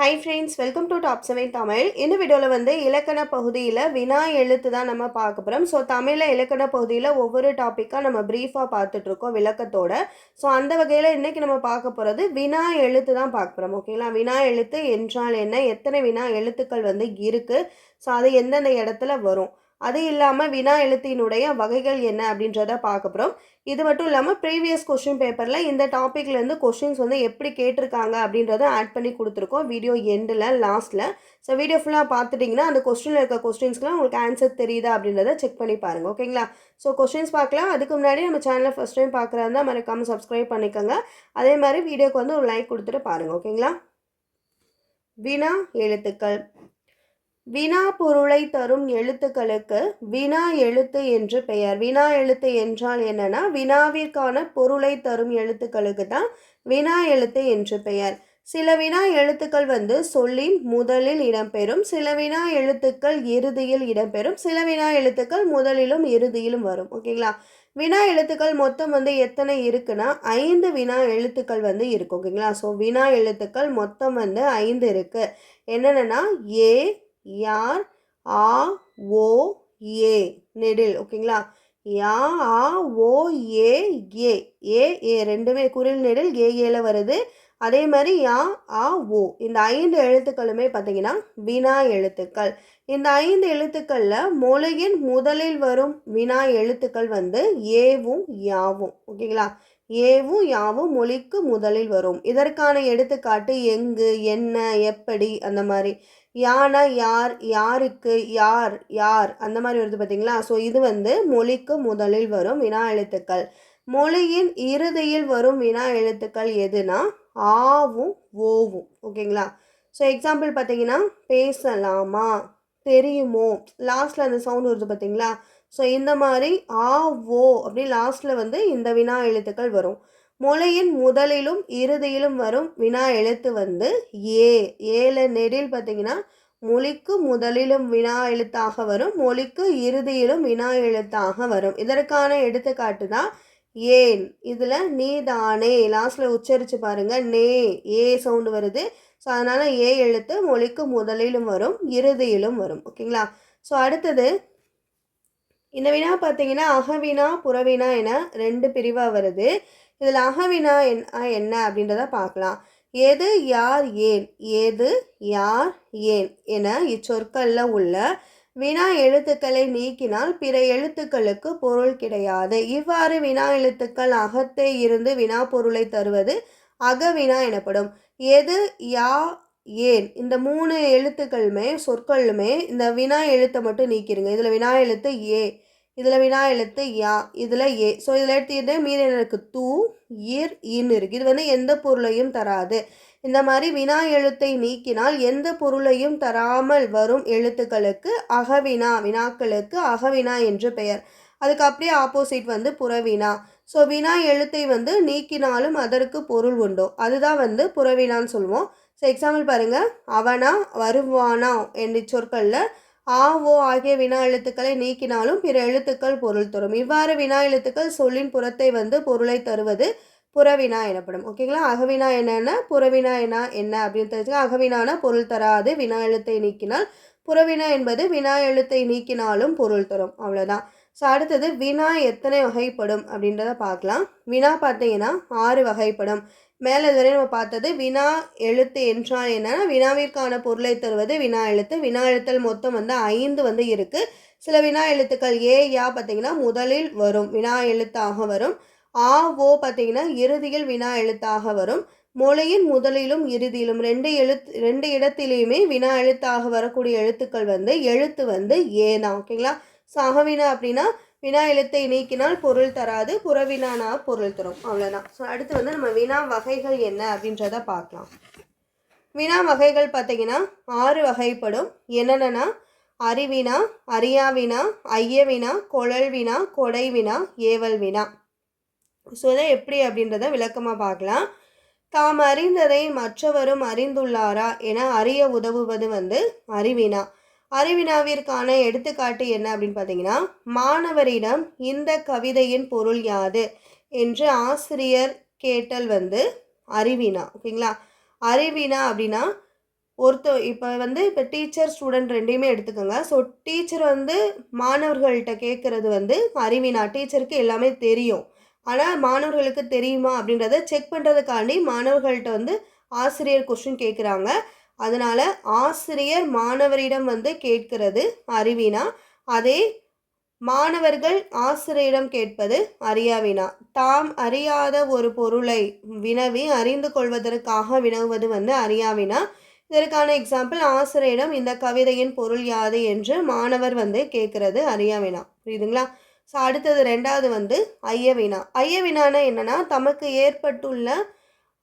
Hi friends welcome to top seven Tamil இந்த வீடியோவில் வந்து இலக்கண பகுதியில் வினா எழுத்து தான் நம்ம பார்க்க போகிறோம் ஸோ தமிழில் இலக்கண பகுதியில் ஒவ்வொரு டாப்பிக்காக நம்ம ப்ரீஃபாக பார்த்துட்ருக்கோம் விளக்கத்தோட. ஸோ அந்த வகையில் இன்றைக்கி நம்ம பார்க்க போகிறது வினா எழுத்து தான் பார்க்க போகிறோம் ஓகேங்களா வினா எழுத்து என்றால் என்ன? எத்தனை வினா எழுத்துக்கள் வந்து இருக்குது ஸோ அது எந்தெந்த இடத்துல வரும்? அது இல்லாமல் வினா எழுத்தினுடைய வகைகள் என்ன அப்படின்றத பார்க்க போகிறோம் இது மட்டும் இல்லாமல் ப்ரீவியஸ் கொஷின் பேப்பரில் இந்த டாப்பிக்லேருந்து கொஷின்ஸ் வந்து எப்படி கேட்டிருக்காங்க அப்படின்றத ஆட் பண்ணி கொடுத்துருக்கோம். வீடியோ எண்டில் லாஸ்ட்டில் ஸோ வீடியோ ஃபுல்லாக பார்த்துட்டிங்கன்னா அந்த கொஸ்டினில் இருக்க கொஸ்டின்ஸ்க்குலாம் உங்களுக்கு ஆன்சர் தெரியுதா அப்படின்றத செக் பண்ணி பாருங்கள் ஓகேங்களா ஸோ கொஸ்டின்ஸ் பார்க்கலாம். அதுக்கு முன்னாடி நம்ம சேனலை ஃபஸ்ட் டைம் பார்க்குறதா இருந்தால் மறக்காமல் சப்ஸ்கிரைப் பண்ணிக்கோங்க. அதே மாதிரி வீடியோக்கு வந்து ஒரு லைக் கொடுத்துட்டு பாருங்கள் ஓகேங்களா வினா எழுத்துக்கள். வினா பொருளை தரும் எழுத்துக்களுக்கு வினா எழுத்து என்று பெயர். வினா எழுத்து என்றால் என்னன்னா வினாவிற்கான பொருளை தரும் எழுத்துக்களுக்கு தான் வினா எழுத்து என்று பெயர். சில வினா எழுத்துக்கள் வந்து சொல்லின் முதலில் இடம்பெறும் சில வினா எழுத்துக்கள் இறுதியில் இடம்பெறும் சில வினா எழுத்துக்கள் முதலிலும் இறுதியிலும் வரும். ஓகேங்களா? வினா எழுத்துக்கள் மொத்தம் வந்து எத்தனை இருக்குன்னா ஐந்து வினா எழுத்துக்கள் வந்து இருக்கு ஓகேங்களா? ஸோ வினா எழுத்துக்கள் மொத்தம் வந்து ஐந்து இருக்கு. என்னென்னா ஏ யார்? ஆ ஓ ஏ. நெடில் ஓகேங்களா? யா ஆ ஓ ஏ ஏ. ஏ ஏ ரெண்டுமே குரில் நெடில் ஏ ஏல வருது. அதே மாதிரி யா ஆ ஓ. இந்த ஐந்து எழுத்துக்களுமே பார்த்தீங்கன்னா வினா எழுத்துக்கள். இந்த ஐந்து எழுத்துக்களில் மொழியின் முதலில் வரும் வினா எழுத்துக்கள் வந்து ஏவும் யாவும் ஓகேங்களா? ஏவும் யாவும் மொழிக்கு முதலில் வரும். இதற்கான எடுத்துக்காட்டு எங்கு என்ன எப்படி அந்த மாதிரி. யானா யார் யாருக்கு யார் யார் அந்த மாதிரி வருது பார்த்தீங்களா ஸோ இது வந்து மொழிக்கு முதலில் வரும் வினா எழுத்துக்கள். மொழியின் இறுதியில் வரும் வினா எழுத்துக்கள் எதுனா? ஆவும் ஓவும் ஓகேங்களா ஸோ எக்ஸாம்பிள் பார்த்தீங்கன்னா பேசலாமா? தெரியுமோ? லாஸ்ட்டில் அந்த சவுண்ட் வருது பார்த்தீங்களா ஸோ இந்த மாதிரி ஆ ஓ அப்படி லாஸ்ட்டில் வந்து இந்த வினா எழுத்துக்கள் வரும். மொழியின் முதலிலும் இறுதியிலும் வரும் வினா எழுத்து வந்து ஏ. ஏல நெடில் பார்த்தீங்கன்னா மொழிக்கு முதலிலும் வினா எழுத்தாக வரும் மொழிக்கு இறுதியிலும் வினா எழுத்தாக வரும். இதற்கான எடுத்துக்காட்டு தான் ஏன். இதில் நீ தானே லாஸ்ட்டில் உச்சரித்து பாருங்கள் நே ஏ சவுண்டு வருது. ஸோ அதனால் ஏ எழுத்து மொழிக்கு முதலிலும் வரும் இறுதியிலும் வரும். ஓகேங்களா? ஸோ அடுத்தது இந்த வினா பார்த்தீங்கன்னா அகவினா புறவினா என ரெண்டு பிரிவாக வருது. இதில் அகவினா என் என்ன அப்படின்றத பார்க்கலாம். எது யார் ஏன்? எது யார் ஏன்? என இச்சொற்களில் உள்ள வினா எழுத்துக்களை நீக்கினால் பிற எழுத்துக்களுக்கு பொருள் கிடையாது. இவ்வாறு வினா எழுத்துக்கள் அகத்தே இருந்து வினா பொருளை தருவது அகவினா எனப்படும். எது யா ஏன்? இந்த மூணு எழுத்துக்களுமே சொற்களுமே இந்த வினா எழுத்தை மட்டும் நீக்கிடுங்க இதில் வினா எழுத்து ஏ இதில் வினா எழுத்து யா இதில் ஏ. ஸோ இதில் எடுத்துக்கிட்டு மீன் தூ ஈர் இன் இருக்குது இது வந்து எந்த பொருளையும் தராது. இந்த மாதிரி வினா எழுத்தை நீக்கினால் எந்த பொருளையும் தராமல் வரும் எழுத்துக்களுக்கு அகவினா வினாக்களுக்கு அகவினா என்று பெயர். அதுக்கு அப்படியே ஆப்போசிட் வந்து புறவினா ஸோ வினா எழுத்தை வந்து நீக்கினாலும் அதற்கு பொருள் உண்டோ. அதுதான் வந்து புறவினான்னு சொல்லுவோம். ஸோ எக்ஸாம்பிள் பாருங்கள் அவனா வருவானா என்ற சொற்களில் ஆ ஓ ஆகிய வினா எழுத்துக்களை நீக்கினாலும் பிற எழுத்துக்கள் பொருள் தரும். இவ்வாறு வினா எழுத்துக்கள் சொல்லின் புறத்தை வந்து பொருளை தருவது புறவினா எனப்படும். ஓகேங்களா அகவினா என்னென்ன? புறவினா என்ன? என்ன அப்படின்னு தெரிஞ்சுக்க. அகவினானா பொருள் தராது. வினா எழுத்தை நீக்கினால் புறவினா என்பது வினா எழுத்தை நீக்கினாலும் பொருள் தரும். அவ்வளோதான் ஸோ அடுத்தது வினா எத்தனை வகைப்படும் அப்படின்றத பார்க்கலாம். வினா பார்த்தீங்கன்னா ஆறு வகைப்படும். மேலே இதுவரை நம்ம பார்த்தது வினா எழுத்து என்றால் என்னன்னா வினாவிற்கான பொருளை தருவது வினா எழுத்து. வினா எழுத்தல் மொத்தம் வந்து ஐந்து வந்து இருக்குது சில வினா எழுத்துக்கள் ஏ யா பார்த்தீங்கன்னா முதலில் வரும். வினா எழுத்தாக வரும். ஆ ஓ பார்த்தீங்கன்னா இறுதியில் வினா எழுத்தாக வரும். மொழியின் முதலிலும் இறுதியிலும் ரெண்டு எழுத்து ரெண்டு இடத்திலையுமே வினா எழுத்தாக வரக்கூடிய எழுத்துக்கள் வந்து எழுத்து வந்து ஏ தான். ஓகேங்களா? சகவினா அப்படின்னா வினா எழுத்தை நீக்கினால் பொருள் தராது புறவினானா பொருள் தரும். அவ்வளோதான் ஸோ அடுத்து வந்து நம்ம வினா வகைகள் என்ன அப்படின்றத பார்க்கலாம். வினா வகைகள் பார்த்தீங்கன்னா ஆறு வகைப்படும். என்னென்னா அறிவினா அறியாவினா ஐயவினா குழல் வினா கொடை வினா ஏவல் வினா ஸோ இதை எப்படி அப்படின்றத விளக்கமாக பார்க்கலாம். தாம் அறிந்ததை மற்றவரும் அறிந்துள்ளாரா? என அறிய உதவுவது வந்து அறிவினா. அறிவினாவிற்கான எடுத்துக்காட்டு என்ன அப்படின்னு பார்த்தீங்கன்னா மாணவரிடம் இந்த கவிதையின் பொருள் யாது? என்று ஆசிரியர் கேட்டல் வந்து அறிவினா. ஓகேங்களா? அறிவினா அப்படின்னா ஒருத்த இப்போ வந்து இப்போ டீச்சர் ஸ்டூடெண்ட் ரெண்டையுமே எடுத்துக்கோங்க. ஸோ டீச்சர் வந்து மாணவர்கள்ட்ட கேட்குறது வந்து அறிவினா. டீச்சருக்கு எல்லாமே தெரியும். ஆனால் மாணவர்களுக்கு தெரியுமா அப்படின்றத செக் பண்ணுறதுக்காண்டி மாணவர்கள்ட்ட வந்து ஆசிரியர் கொஸ்டின் கேட்குறாங்க அதனால் ஆசிரியர் மாணவரிடம் வந்து கேட்கிறது அறிவினா அதே மாணவர்கள் ஆசிரியரிடம் கேட்பது அறியாவினா. தாம் அறியாத ஒரு பொருளை வினவி அறிந்து கொள்வதற்காக வினவுவது வந்து அறியாவினா இதற்கான எக்ஸாம்பிள் ஆசிரியரிடம் இந்த கவிதையின் பொருள் யாது என்று மாணவர் வந்து கேட்குறது அறியாவினா. புரியுதுங்களா? ஸோ அடுத்தது ரெண்டாவது வந்து ஐயவினா. ஐயவினானா என்னென்னா தமக்கு ஏற்பட்டுள்ள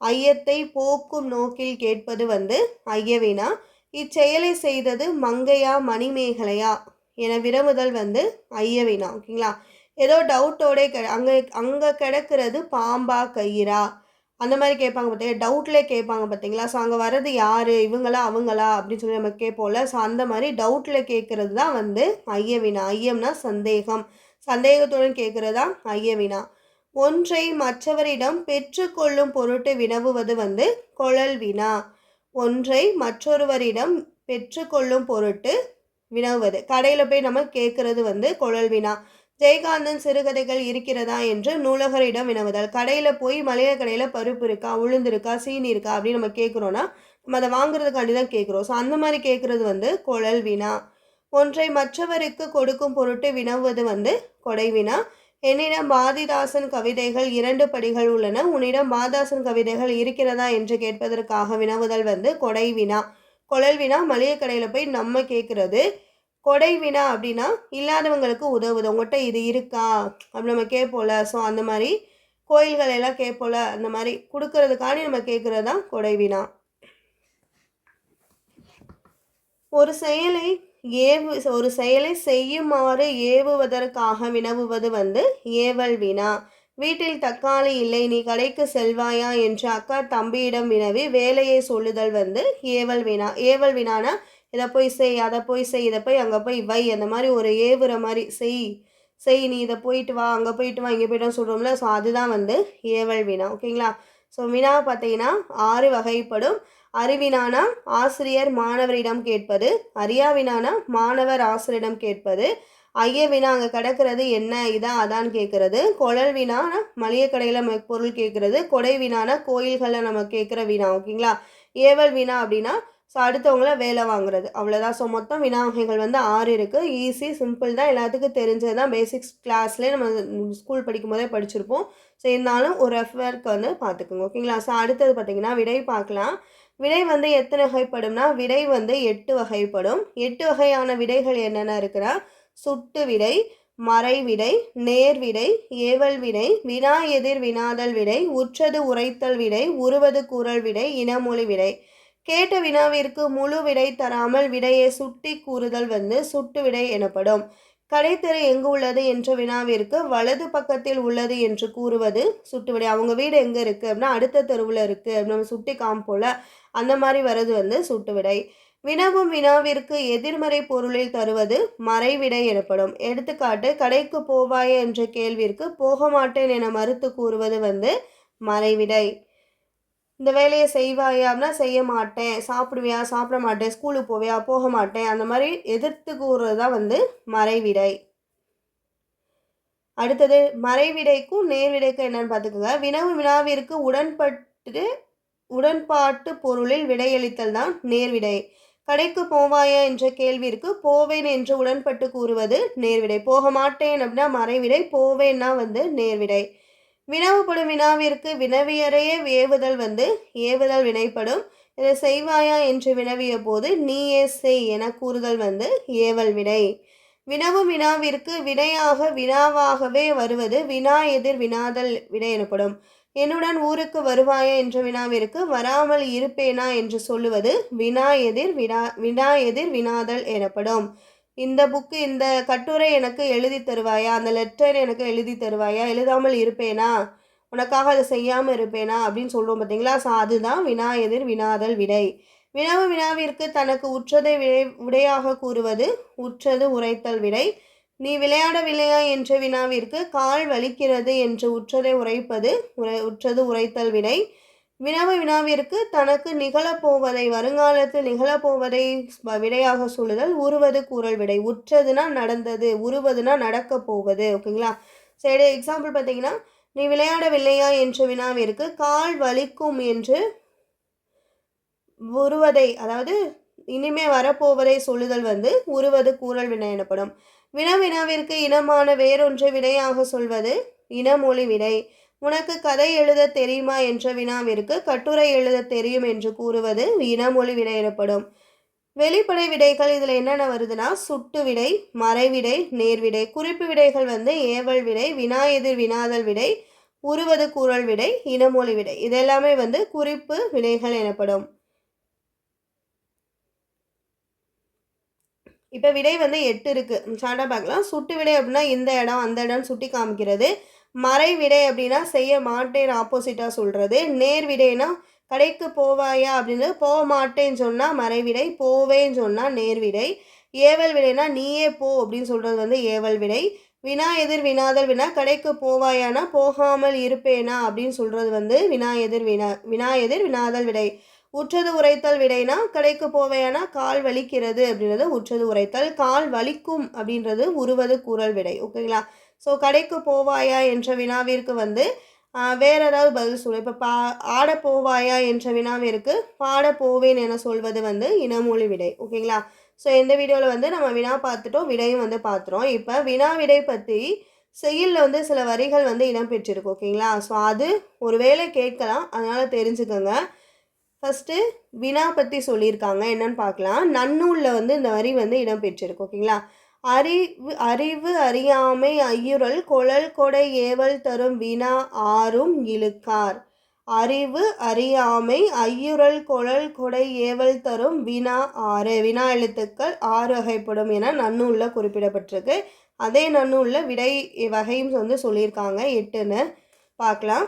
ஐயத்தை போக்கும் நோக்கில் கேட்பது வந்து ஐயவினா இச்செயலை செய்தது மங்கையா மணிமேகலையா? என விரமுதல் வந்து ஐயவினா. ஓகேங்களா? ஏதோ டவுட்டோட கெ அங்கே அங்கே கிடக்கிறது பாம்பா கயிறா? அந்த மாதிரி கேட்பாங்க பார்த்தீங்க டவுட்லேயே கேட்பாங்க பார்த்தீங்களா ஸோ அங்கே வர்றது யார்? இவங்களா அவங்களா? அப்படின்னு சொல்லி நம்ம கேட்போம்ல. ஸோ அந்த மாதிரி டவுட்டில் கேட்குறது தான் வந்து ஐயவினா ஐயம்னா சந்தேகம். சந்தேகத்துடன் கேட்குறது தான் ஐயவினா. ஒன்றை மற்றவரிடம் பெற்றுக்கொள்ளும் பொருட்டு வினவுவது வந்து கொழல் வினா. ஒன்றை மற்றொருவரிடம் பெற்றுக்கொள்ளும் பொருட்டு வினவுவது. கடையில் போய் நம்ம கேட்குறது வந்து குழல் வினா. ஜெயகாந்தன் சிறுகதைகள் இருக்கிறதா என்று நூலகரிடம் வினவுதல். கடையில் போய் மளிகை கடையில் பருப்பு இருக்கா உளுந்து இருக்கா சீனி இருக்கா அப்படின்னு நம்ம கேட்குறோன்னா நம்ம அதை வாங்குறதுக்காண்டி தான் கேட்குறோம் ஸோ அந்த மாதிரி கேட்குறது வந்து குழல் வினா. ஒன்றை மற்றவருக்கு கொடுக்கும் பொருட்டு வினவுவது வந்து கொடை வினா. என்னிடம் பாதிதாசன் கவிதைகள் இரண்டு படிகள் உள்ளன. உன்னிடம் பாதாசன் கவிதைகள் இருக்கிறதா என்று கேட்பதற்காக வினவுதல் வந்து கொடை வினா. கொழல் வினா? மளிகை கடையில் போய் நம்ம கேட்குறது கொடை வினா அப்படின்னா இல்லாதவங்களுக்கு உதவுது. உங்கள்கிட்ட இது இருக்கா? அப்படி நம்ம கேட்போல ஸோ அந்த மாதிரி கோயில்கள் எல்லாம் கேட்போல அந்த மாதிரி கொடுக்கறதுக்காண்டி நம்ம கேட்குறது தான் கொடை வினா. ஒரு செயலை ஏவு ஒரு செயலை செய்யுமாறு ஏவுவதற்காக வினவுவது வந்து ஏவல் வினா. வீட்டில் தக்காளி இல்லை நீ கடைக்கு செல்வாயா என்று அக்கா தம்பியிடம் வினவி வேலையை சொல்லுதல் வந்து ஏவல் வினா. ஏவல் வினானா இதை போய் செய் அதை போய் செய் இதை போய் அங்கே போய் வை அந்த மாதிரி ஒரு ஏவுற மாதிரி செய் செய் நீ இதை போயிட்டு வா அங்கே போயிட்டு வா இங்கே போய்ட்டு சொல்கிறோம்ல ஸோ அதுதான் வந்து ஏவல் வினா. ஓகேங்களா? ஸோ வினா பார்த்தீங்கன்னா ஆறு வகைப்படும். அறிவினானா ஆசிரியர் மாணவரிடம் கேட்பது அறியாவினானா மாணவர் ஆசிரியரிடம் கேட்பது ஐய வினா அங்கே கிடக்கிறது என்ன இதான் அதான் கேட்குறது குழல் வினானா மளிகை கடையில் நம்ம பொருள் கேட்குறது கொடை வினானா கோயில்களில் நம்ம கேட்குற வினா ஓகேங்களா? ஏவல் வினா அப்படின்னா ஸோ அடுத்தவங்கள வேலை வாங்குறது. அவ்வளோதான் ஸோ மொத்தம் வினா வகைகள் வந்து ஆறு இருக்குது ஈஸி சிம்பிள் தான். எல்லாத்துக்கும் தெரிஞ்சது தான் பேசிக்ஸ் கிளாஸ்லேயே நம்ம ஸ்கூல் படிக்கும் போதே படிச்சிருப்போம். ஸோ இருந்தாலும் ஒரு ரெஃபர்க்கு வந்து பார்த்துக்குங்க ஓகேங்களா ஸோ அடுத்தது பார்த்தீங்கன்னா விடை பார்க்கலாம். விடை வந்து எத்தனை வகைப்படும்னா விடை வந்து எட்டு வகைப்படும். எட்டு வகையான விடைகள் என்னென்ன இருக்குன்னா சுட்டு விடை மறைவிடை நேர்விடை ஏவல் விடை வினா எதிர் வினாதல் விடை உற்றது உரைத்தல் விடை உருவது கூறல் விடை இனமொழி விடை. கேட்ட வினாவிற்கு முழு விடை தராமல் விடையை சுட்டி கூறுதல் வந்து சுட்டு விடை எனப்படும். கடைத்தெரு எங்கு உள்ளது என்ற வினாவிற்கு வலது பக்கத்தில் உள்ளது என்று கூறுவது சுட்டு விடை. அவங்க வீடு எங்கே இருக்குது அப்படின்னா அடுத்த தெருவில் இருக்குது நம்ம சுட்டி காம்போல அந்த மாதிரி வர்றது வந்து சுட்டு விடை. வினவும் வினாவிற்கு எதிர்மறை பொருளில் தருவது மறைவிடை எனப்படும். எடுத்துக்காட்டு கடைக்கு போவாய என்ற கேள்விற்கு போக மாட்டேன் என மறுத்து கூறுவது வந்து மறைவிடை இந்த வேலையை செய்வாயா அப்படின்னா செய்ய மாட்டேன். சாப்பிடுவியா? சாப்பிட மாட்டேன். ஸ்கூலுக்கு போவியா? போக மாட்டேன். அந்த மாதிரி எதிர்த்து கூறுறது தான் வந்து மறைவிடை. அடுத்தது மறைவிடைக்கும் நேர்விடைக்கும் என்னன்னு பார்த்துக்கோங்க. வினவு வினாவிற்கு உடன்பட்டு உடன்பாட்டு பொருளில் விடையளித்தல் தான் நேர்விடை. கடைக்கு போவாயா என்ற கேள்விற்கு போவேன் என்று உடன்பட்டு கூறுவது நேர்விடை. போக மாட்டேன் அப்படின்னா மறைவிடை போவேன்னா வந்து நேர்விடை. வினவுப்படும் வினாவிற்கு வினவியறையே ஏவுதல் வந்து ஏவுதல் வினைப்படும். இதை செய்வாயா என்று வினவிய போது நீயே செய் என கூறுதல் வந்து ஏவல் விடை வினவு வினாவிற்கு வினையாக வினாவாகவே வருவது வினா எதிர் வினாதல் விடை எனப்படும். என்னுடன் ஊருக்கு வருவாயா என்ற வினாவிற்கு வராமல் இருப்பேனா என்று சொல்லுவது வினா எதிர் வினா வினா எதிர் வினாதல் எனப்படும். இந்த புக்கு இந்த கட்டுரை எனக்கு எழுதி தருவாயா? அந்த லெட்டர் எனக்கு எழுதி தருவாயா? எழுதாமல் இருப்பேனா? உனக்காக அதை செய்யாமல் இருப்பேனா? அப்படின்னு சொல்லுவோம் பார்த்தீங்களா? ஸோ அதுதான் வினா எதிர் வினாதல் விடை. வினவு வினாவிற்கு தனக்கு உற்றதை விடை விடையாக கூறுவது உற்றது உரைத்தல் விடை. நீ விளையாடவில்லையா என்ற வினாவிற்கு கால் வலிக்கிறது என்று உற்றதை உரைப்பது உரை உற்றது உரைத்தல் விடை. வினாவு வினாவிற்கு தனக்கு நிகழப்போவதை வருங்காலத்தில் நிகழப்போவதை வ- விடையாக சொல்லுதல் உருவது கூறல் விடை. உற்றதுனா நடந்தது உருவதுனா நடக்க போவது. ஓகேங்களா? சரி எக்ஸாம்பிள் பார்த்தீங்கன்னா நீ விளையாடவில்லையா என்ற வினாவிற்கு கால் வலிக்கும் என்று உருவதை அதாவது இனிமே வரப்போவதை சொல்லுதல் வந்து உருவது கூறல் வினை எனப்படும். வினா வினாவிற்கு இனமான வேறொன்று விடையாக சொல்வது இனமொழி விடை. உனக்கு கதை எழுத தெரியுமா என்ற வினாவிற்கு கட்டுரை எழுத தெரியும் என்று கூறுவது இனமொழி விடை எனப்படும். வெளிப்படை விடைகள் இதில் என்னென்ன வருதுன்னா சுட்டு விடை மறைவிடை நேர்விடை குறிப்பு விடைகள் வந்து ஏவல் விடை வினா எதிர் வினாதல் விடை உருவது கூறல் விடை இனமொழி விடை. இதெல்லாமே வந்து குறிப்பு விடைகள் எனப்படும். இப்போ விடை வந்து எட்டு இருக்குது ஷார்ட்டாக பார்க்கலாம். சுட்டு விடை அப்படின்னா இந்த இடம் அந்த இடம் சுட்டி காமிக்கிறது. மறைவிடை அப்படின்னா செய்ய மாட்டேன் ஆப்போசிட்டாக சொல்கிறது நேர்விடைனா கடைக்கு போவாயா அப்படின்னு போக மாட்டேன்னு சொன்னால் மறைவிடை போவேன்னு சொன்னால் நேர்விடை. ஏவல் விடைனா நீயே போ அப்படின்னு சொல்கிறது வந்து ஏவல் விடை. வினா எதிர் வினாதல் வினா கடைக்கு போவாயானா போகாமல் இருப்பேனா அப்படின்னு சொல்கிறது வந்து வினா எதிர் வினா வினா எதிர் வினாதல் விடை. உற்றது உரைத்தல் விடைனா கடைக்கு போவேனா கால் வலிக்கிறது அப்படின்றது உற்றது உரைத்தல் கால் வலிக்கும் அப்படின்றது உருவது கூறல் விடை. ஓகேங்களா ஸோ கடைக்கு போவாயா என்ற வினாவிற்கு வந்து வேறு வேற ஏதாவது பதில் சொல்லு. இப்போ பா ஆட போவாயா என்ற வினாவிற்கு பாட போவேன் என சொல்வது வந்து இனமொழி விடை. ஓகேங்களா? ஸோ இந்த வீடியோவில் வந்து நம்ம வினா பார்த்துட்டோம் விடையும் வந்து பார்த்துட்டோம் இப்போ வினா விடை பற்றி செயலில் வந்து சில வரிகள் வந்து இடம்பெற்றிருக்கு ஓகேங்களா? ஸோ அது ஒரு வேளை கேட்கலாம். அதனால் தெரிஞ்சுக்கோங்க. ஃபஸ்ட்டு வினா பற்றி சொல்லியிருக்காங்க. என்னன்னு பார்க்கலாம். நன்னூலில் வந்து இந்த வரி வந்து இடம்பெற்றிருக்கு ஓகேங்களா? அறிவு அறிவு அறியாமை ஐயுறல் குழல் கொடை ஏவல் தரும் வினா ஆறும் இழுக்கார். அறிவு அறியாமை ஐயுறல் குழல் கொடை ஏவல் தரும் வினா ஆறு. வினா எழுத்துக்கள் ஆறு வகைப்படும் என நன்னூலில் குறிப்பிடப்பட்டிருக்கு. அதே நன்னூலில் விடை வகையும் வந்து சொல்லியிருக்காங்க. எட்டுன்னு பார்க்கலாம்.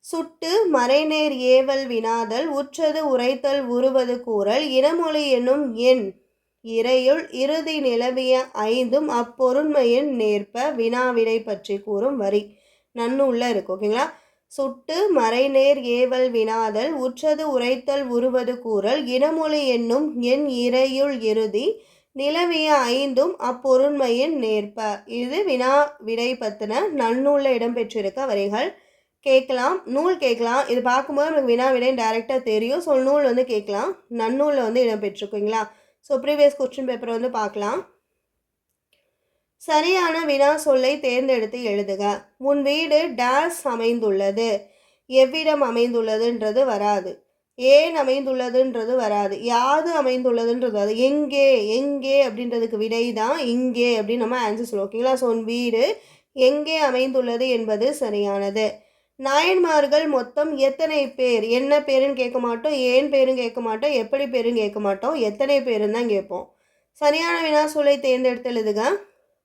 சுட்டு மறைநேர் ஏவல் வினாதல் உற்றது உரைத்தல் உருவது கூறல் இனமொழி என்னும் எண் இறையுள் இறுதி நிலவிய ஐந்தும் அப்பொருண்மையின் நேர்ப்ப வினாவிடை பற்றி கூறும் வரி. நன்னூலில் இருக்கு ஓகேங்களா சுட்டு மறைநேர் ஏவல் வினாதல் உற்றது உரைத்தல் உருவது கூறல் இனமொழி என்னும் என் இறையுள் இறுதி நிலவிய ஐந்தும் அப்பொருண்மையின் நேர்ப்ப. இது வினா விடை பத்தின நன்னூலில் இடம்பெற்றிருக்க வரிகள். கேட்கலாம். நூல் கேட்கலாம். இது பார்க்கும்போது நமக்கு வினா விடை டைரெக்டாக தெரியும். ஸோ நூல் வந்து கேட்கலாம். நன்னூலில் வந்து இடம்பெற்றிருக்குங்களா ஸோ ப்ரீவியஸ் கொஸ்டின் பேப்பர் வந்து பார்க்கலாம். சரியான வினா சொல்லை தேர்ந்தெடுத்து எழுதுக. உன் வீடு டேஸ் அமைந்துள்ளது. எவ்விடம் அமைந்துள்ளதுன்றது வராது. ஏன் அமைந்துள்ளதுன்றது வராது. யாது அமைந்துள்ளதுன்றது வராது. எங்கே எங்கே அப்படின்றதுக்கு விடை தான் இங்கே அப்படின்னு நம்ம ஆன்சர் சொல்லுவோம். ஓகேங்களா ஸோ உன் வீடு எங்கே அமைந்துள்ளது என்பது சரியானது. நாயன்மார்கள் மொத்தம் எத்தனை பேர்? என்ன பேருன்னு கேட்க மாட்டோம். ஏன் பேரும் கேட்க மாட்டோம். எப்படி பேரும் கேட்க மாட்டோம். எத்தனை பேருன்னு தான் கேட்போம். சரியான வினா சொல்லை தேர்ந்தெடுத்தலுதுக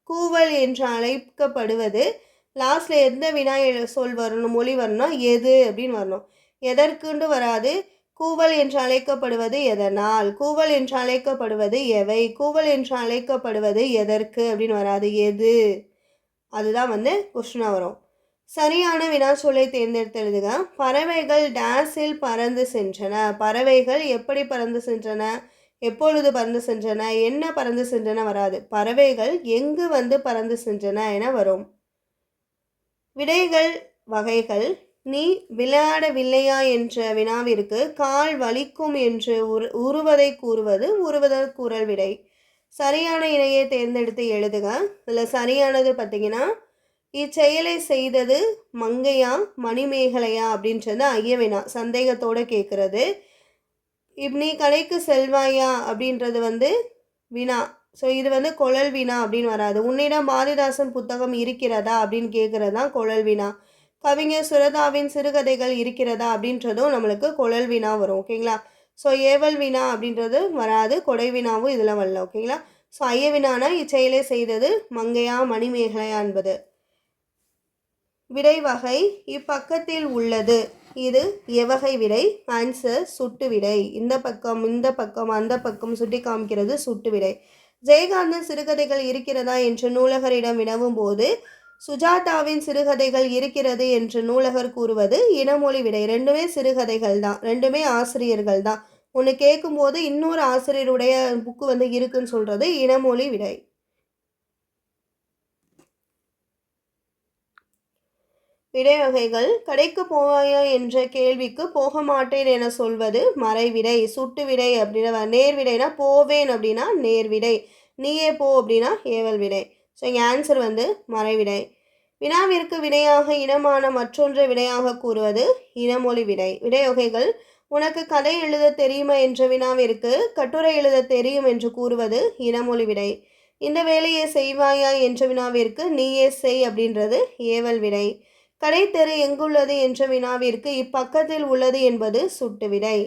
கூவல் என்று அழைக்கப்படுவது லாஸ்ட்டில் எந்த வினா சொல் வரணும்? மொழி வரணும் எது அப்படின்னு வரணும். எதற்குண்டு வராது. கூவல் என்று அழைக்கப்படுவது எதனால்? கூவல் என்று அழைக்கப்படுவது எவை? கூவல் என்று அழைக்கப்படுவது எதற்கு அப்படின்னு வராது. எது? அதுதான் வந்து கொஸ்டினாக வரும். சரியான வினாச்சொல்லை தேர்ந்தெடுத்து எழுதுக பறவைகள் டேஸில் பறந்து சென்றன. பறவைகள் எப்படி பறந்து சென்றன? எப்பொழுது பறந்து சென்றன? என்ன பறந்து சென்றன வராது. பறவைகள் எங்கு வந்து பறந்து சென்றன என வரும். விடைகள் வகைகள். நீ விளையாடவில்லையா என்ற வினாவிற்கு கால் வலிக்கும் என்று உரு உருவதை கூறுவது உருவதல் கூறல் விடை. சரியான இணையை தேர்ந்தெடுத்து எழுதுக. இதில் சரியானது பார்த்தீங்கன்னா இச்செயலை செய்தது மங்கையா மணிமேகலையா அப்படின்றது ஐயவினா சந்தேகத்தோட கேட்குறது இப் நீ கடைக்கு செல்வாயா அப்படின்றது வந்து வினா. ஸோ இது வந்து குழல் வினா அப்படின்னு வராது. உன்னிடம் பாரதிதாசன் புத்தகம் இருக்கிறதா அப்படின்னு கேட்குறது தான் குழல் வினா. கவிஞர் சுரதாவின் சிறுகதைகள் இருக்கிறதா அப்படின்றதும் நம்மளுக்கு குழல் வினா வரும் ஓகேங்களா ஸோ ஏவல் வினா அப்படின்றது வராது கொடை வினாவும் இதில் வரல ஓகேங்களா ஸோ ஐய வினானா இச்செயலை செய்தது மங்கையா மணிமேகலையா என்பது. விடை வகை இப்பக்கத்தில் உள்ளது. இது எவகை விடை? ஆன்சர் சுட்டு விடை. இந்த பக்கம் இந்த பக்கம் அந்த பக்கம் சுட்டி காமிக்கிறது சுட்டு விடை. ஜெயகாந்தன் சிறுகதைகள் இருக்கிறதா என்று நூலகரிடம் வினவும் போது சுஜாதாவின் சிறுகதைகள் இருக்கிறது என்று நூலகர் கூறுவது இனமொழி விடை. ரெண்டுமே சிறுகதைகள் தான். ரெண்டுமே ஆசிரியர்கள் தான். ஒன்று கேட்கும்போது இன்னொரு ஆசிரியருடைய புக்கு வந்து இருக்குன்னு சொல்கிறது இனமொழி விடை. விடைவகைகள் கடைக்கு போவாயா என்ற கேள்விக்கு போக மாட்டேன் என சொல்வது மறைவிடை. சுட்டு விடை அப்படின்னா நேர்விடைனா போவேன் அப்படின்னா நேர்விடை. நீயே போ அப்படின்னா ஏவல் விடை ஸோ இங்கே ஆன்சர் வந்து மறைவிடை. வினாவிற்கு விடையாக இனமான மற்றொன்று விடையாக கூறுவது இனமொழி விடை. விடைவகைகள் உனக்கு கதை எழுத தெரியுமா என்ற வினாவிற்கு கட்டுரை எழுத தெரியும் என்று கூறுவது இனமொழி விடை. இந்த வேலையை செய்வாயா என்ற வினாவிற்கு நீயே செய் அப்படின்றது ஏவல் விடை கடை தெரு எங்குள்ளது என்ற வினாவிற்கு இப்பக்கத்தில் உள்ளது என்பது சுட்டு விடை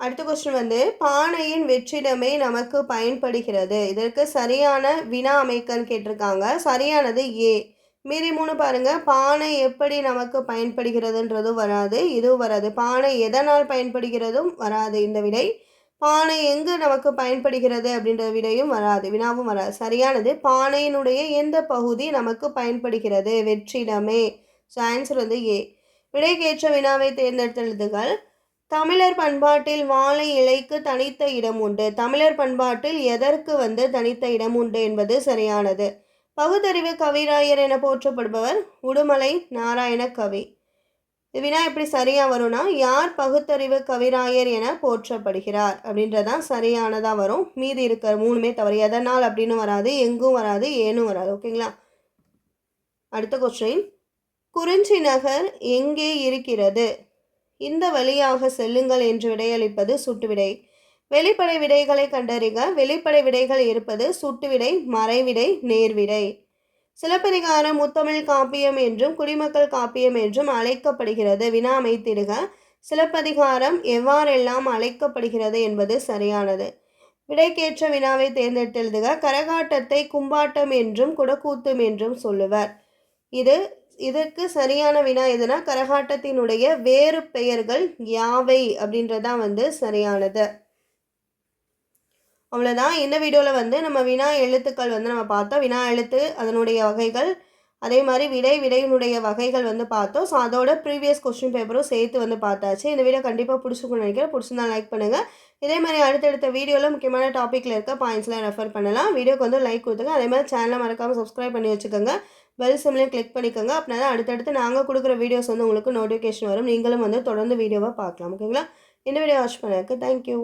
அடுத்த கொஸ்டின் வந்து பானையின் வெற்றிடமே நமக்கு பயன்படுகிறது. இதற்கு சரியான வினா அமைக்கன்னு கேட்டிருக்காங்க. சரியானது ஏ. மீதி மூணு பாருங்க. பானை எப்படி நமக்கு பயன்படுகிறதுன்றதும் வராது. இதுவும் வராது. பானை எதனால் பயன்படுகிறதும் வராது. இந்த விடை பானை எங்கு நமக்கு பயன்படுகிறது அப்படின்ற விடையும் வராது வினாவும் வராது. சரியானது பானையினுடைய எந்த பகுதி நமக்கு பயன்படுகிறது? வெற்றிடமே. ஸோ ஆன்சர் வந்து ஏ விடைக்கேற்ற வினாவை தேர்ந்தெடுத்தெழுதுகள் தமிழர் பண்பாட்டில் வாழை இலைக்கு தனித்த இடம் உண்டு. தமிழர் பண்பாட்டில் எதற்கு வந்து தனித்த இடம் உண்டு என்பது சரியானது. பகுத்தறிவு கவிராயர் என போற்றப்படுபவர் உடுமலை நாராயண கவி. வினா எப்படி சரியாக வரும்னா யார் பகுத்தறிவு கவிராயர் என போற்றப்படுகிறார்? அப்படின்றதான் சரியானதாக வரும். மீதி இருக்கிற மூணுமே தவறு. எதனால் அப்படின்னு வராது எங்கும் வராது ஏனும் வராது. ஓகேங்களா அடுத்த கொஸ்டின் குறிஞ்சி நகர் எங்கே இருக்கிறது? இந்த வழியாக செல்லுங்கள் என்று விடையளிப்பது சுட்டுவிடை. வெளிப்படை விடைகளை கண்டறிக. வெளிப்படை விடைகள் இருப்பது சுட்டுவிடை மறைவிடை நேர்விடை. சிலப்பதிகாரம் முத்தமிழ் காப்பியம் என்றும் குடிமக்கள் காப்பியம் என்றும் அழைக்கப்படுகிறது. வினா அமைத்திடுக. சிலப்பதிகாரம் எவ்வாறெல்லாம் அழைக்கப்படுகிறது என்பது சரியானது. விடைக்கேற்ற வினாவை தேர்ந்தெடுத்தெழுதுக கரகாட்டத்தை கும்பாட்டம் என்றும் குடக்கூத்தும் என்றும் சொல்லுவர். இது இதற்கு சரியான வினா எதுனா கரகாட்டத்தினுடைய வேறு பெயர்கள் யாவை அப்படின்றதான் வந்து சரியானது. அவ்வளோதான் இந்த வீடியோவில் வந்து நம்ம வினா எழுத்துக்கள் வந்து நம்ம பார்த்தோம். வினா எழுத்து அதனுடைய வகைகள் அதே மாதிரி விடை விடையினுடைய வகைகள் வந்து பார்த்தோம். ஸோ அதோட ப்ரீவியஸ் கொஸ்டின் பேப்பரும் சேர்த்து வந்து பார்த்தாச்சு. இந்த வீடியோ கண்டிப்பாக பிடிச்சிக்கணும்னு நினைக்கிறேன். பிடிச்சிருந்தா லைக் பண்ணுங்கள் இதே மாதிரி அடுத்தடுத்த வீடியோவில் முக்கியமான டாப்பிக்கில் இருக்க பாயிண்ட்ஸ்லாம் ரெஃபர் பண்ணலாம். வீடியோக்கு வந்து லைக் கொடுத்துங்க அதே மாதிரி சேனலை மறக்காமல் சப்ஸ்கிரைப் பண்ணி வச்சுக்கோங்க. பெல் சிம்லையும் கிளிக் பண்ணிக்கோங்க. அப்படின்னா தான் அடுத்தடுத்து நாங்கள் கொடுக்குற வீடியோஸ் வந்து உங்களுக்கு நோட்டிஃபிகேஷன் வரும். நீங்களும் வந்து தொடர்ந்து வீடியோவை பார்க்கலாம். ஓகேங்களா இந்த வீடியோ வாட்ச் பண்ணதுக்கு தேங்க்யூ